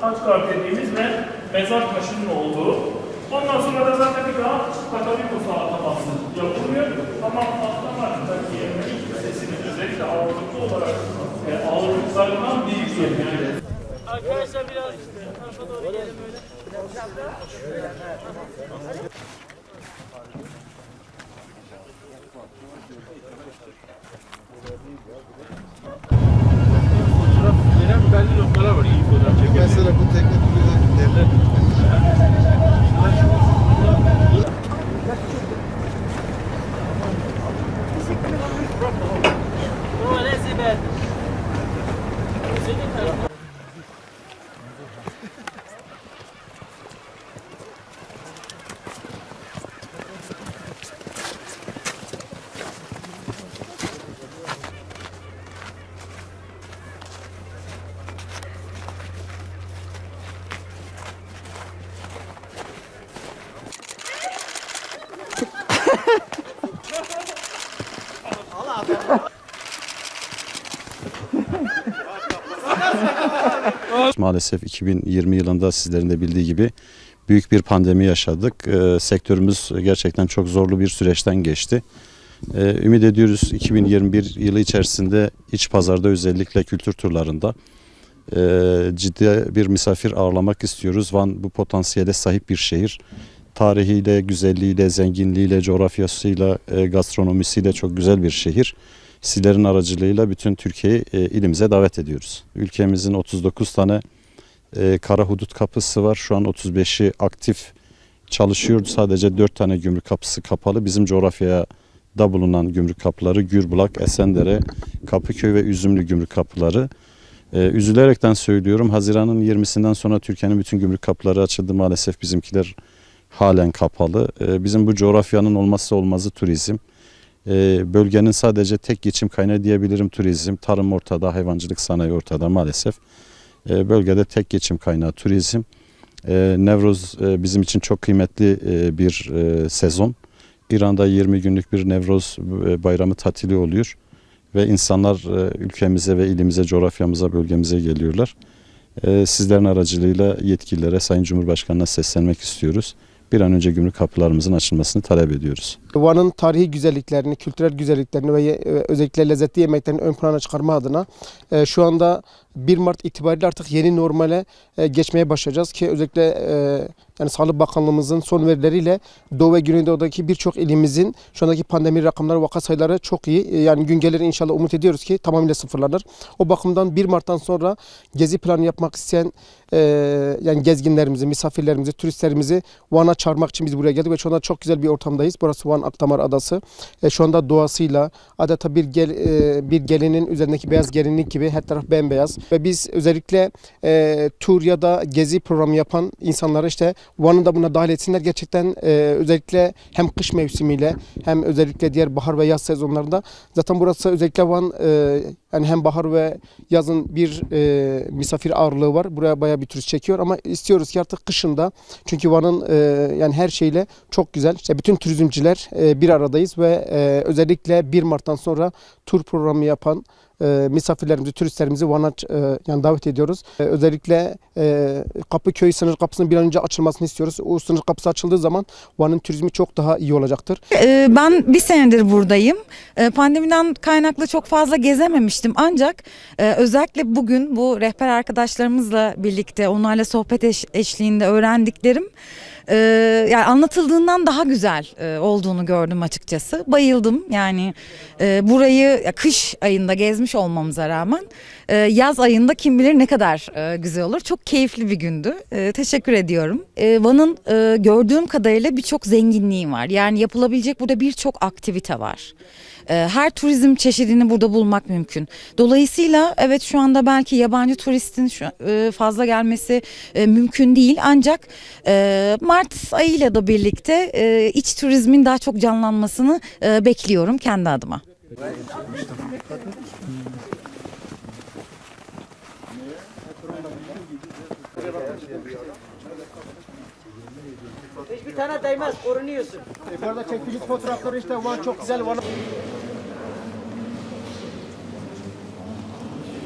Haçkar dediğimiz ve mezar taşının olduğu. Ondan sonra da zaten bir daha Katolikos atlaması yapılıyor. Ama Atlamak'taki Ermeni kilisesinin özellikle ağırlıklı olarak e, ağırlıklarından büyük yerleri. Arkadaşlar biraz tarafa doğru gelin böyle. Bu ne Sibel? Maalesef 2020 yılında sizlerin de bildiği gibi büyük bir pandemi yaşadık. Ee, sektörümüz gerçekten çok zorlu bir süreçten geçti. Ee, ümit ediyoruz 2021 yılı içerisinde iç pazarda özellikle kültür turlarında e, ciddi bir misafir ağırlamak istiyoruz. Van bu potansiyele sahip bir şehir. Tarihiyle, güzelliğiyle, zenginliğiyle, coğrafyasıyla, e, gastronomisiyle çok güzel bir şehir. Sizlerin aracılığıyla bütün Türkiye'yi e, ilimize davet ediyoruz. Ülkemizin 39 tane e, kara hudut kapısı var. Şu an 35'i aktif çalışıyor. Sadece 4 tane gümrük kapısı kapalı. Bizim coğrafyaya da bulunan gümrük kapıları Gürbulak, Esendere, Kapıköy ve Üzümlü gümrük kapıları. E, üzülerekten söylüyorum Haziran'ın 20'sinden sonra Türkiye'nin bütün gümrük kapıları açıldı. Maalesef bizimkiler halen kapalı. E, bizim bu coğrafyanın olmazsa olmazı turizm. E, bölgenin sadece tek geçim kaynağı diyebilirim turizm. Tarım ortada, hayvancılık sanayi ortada maalesef. E, bölgede tek geçim kaynağı turizm. E, Nevroz e, bizim için çok kıymetli e, bir e, sezon. İran'da 20 günlük bir Nevroz e, bayramı tatili oluyor ve insanlar e, ülkemize ve ilimize, coğrafyamıza, bölgemize geliyorlar. Sizlerin aracılığıyla yetkililere, Sayın Cumhurbaşkanı'na seslenmek istiyoruz. Bir an önce gümrük kapılarımızın açılmasını talep ediyoruz. Van'ın tarihi güzelliklerini, kültürel güzelliklerini ve e, özellikle lezzetli yemeklerini ön plana çıkarma adına e, şu anda 1 Mart itibariyle artık yeni normale e, geçmeye başlayacağız ki özellikle yani Sağlık Bakanlığımızın son verileriyle Doğu ve Güneydoğu'daki birçok ilimizin şu andaki pandemi rakamları, vaka sayıları çok iyi. E, Yani gün gelir inşallah umut ediyoruz ki tamamıyla sıfırlanır. O bakımdan 1 Mart'tan sonra gezi planı yapmak isteyen e, yani gezginlerimizi, misafirlerimizi, turistlerimizi Van'a çağırmak için biz buraya geldik ve şu anda çok güzel bir ortamdayız. Burası Van Akdamar Adası. E, şu anda doğasıyla adeta bir gel, e, bir gelinin üzerindeki beyaz gelinlik gibi her taraf bembeyaz ve biz özellikle e, tur ya da gezi programı yapan insanlara işte Van'ı da buna dahil etsinler. Gerçekten e, özellikle hem kış mevsimiyle hem özellikle diğer bahar ve yaz sezonlarında zaten burası özellikle Van e, yani hem bahar ve yazın bir e, misafir ağırlığı var. Buraya bayağı bir turist çekiyor ama istiyoruz ki artık kışında çünkü Van'ın e, yani her şeyle çok güzel. İşte bütün turizmciler e, bir aradayız ve e, özellikle 1 Mart'tan sonra tur programı yapan e, misafirlerimizi, turistlerimizi Van'a e, yani davet ediyoruz. E, özellikle e, Kapıköy sınır kapısının bir an önce açılmasını istiyoruz. O sınır kapısı açıldığı zaman Van'ın turizmi çok daha iyi olacaktır. Ben bir senedir buradayım. Pandemiden kaynaklı çok fazla gezememiştim ancak özellikle bugün bu rehber arkadaşlarımızla birlikte onlarla sohbet eş- eşliğinde öğrendiklerim e, yani anlatıldığından daha güzel e, olduğunu gördüm açıkçası. Bayıldım yani e, burayı ya, kış ayında gezmiş olmamıza rağmen e, yaz ayında kim bilir ne kadar e, güzel olur. Çok keyifli bir gündü. E, teşekkür ediyorum. E, Van'ın e, gördüğüm kadarıyla birçok zenginliği var. Yani yapılabilecek burada birçok aktivite var. E, Her turizm çeşidini burada bulmak mümkün. Dolayısıyla evet şu anda belki yabancı turistin şu- e, fazla gelmesi e, mümkün değil. Ancak e, Mart ayıyla da birlikte e, iç turizmin daha çok canlanmasını e, bekliyorum kendi adıma. Hiçbir tane değmez, korunuyorsun. Yukarıda çektiğimiz fotoğrafları işte Van çok güzel.